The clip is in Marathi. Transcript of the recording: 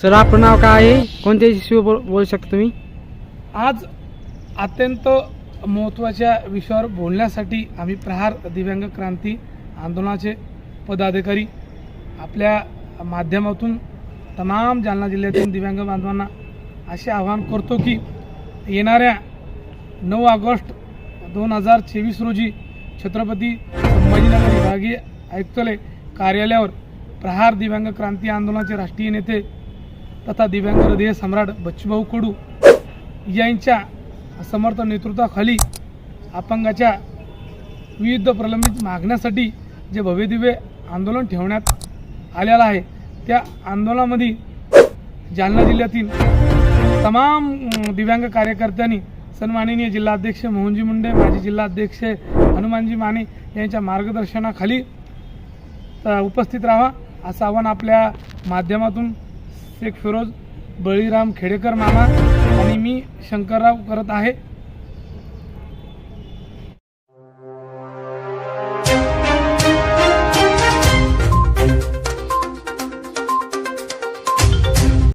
सर आपलं नाव काय आहे? कोणत्या शिव बोल बोलू शकता तुम्ही? आज अत्यंत महत्त्वाच्या विषयावर बोलण्यासाठी आम्ही प्रहार दिव्यांग क्रांती आंदोलनाचे पदाधिकारी आपल्या माध्यमातून तमाम जालना जिल्ह्यातील दिव्यांग बांधवांना असे आवाहन करतो की येणाऱ्या नऊ ऑगस्ट दोन हजार चोवीस रोजी छत्रपती संभाजीनगर विभागीय आयुक्तालय कार्यालयावर प्रहार दिव्यांग क्रांती आंदोलनाचे राष्ट्रीय नेते तथा दिव्यांग हृदय सम्राट बच्चूभाऊ कडू यांच्या समर्थ नेतृत्वाखाली अपंगाच्या विविध प्रलंबित मागण्यासाठी जे भव्यदिव्य आंदोलन ठेवण्यात आलेलं आहे त्या आंदोलनामध्ये जालना जिल्ह्यातील तमाम दिव्यांग कार्यकर्त्यांनी सन्माननीय जिल्हाध्यक्ष मोहनजी मुंडे माजी जिल्हाध्यक्ष हनुमानजी माने यांच्या मार्गदर्शनाखाली उपस्थित राहा असं आव्हान आपल्या माध्यमातून शेख फिरोज बळीराम खेडेकर मामा आणि मी शंकरराव करत आहे.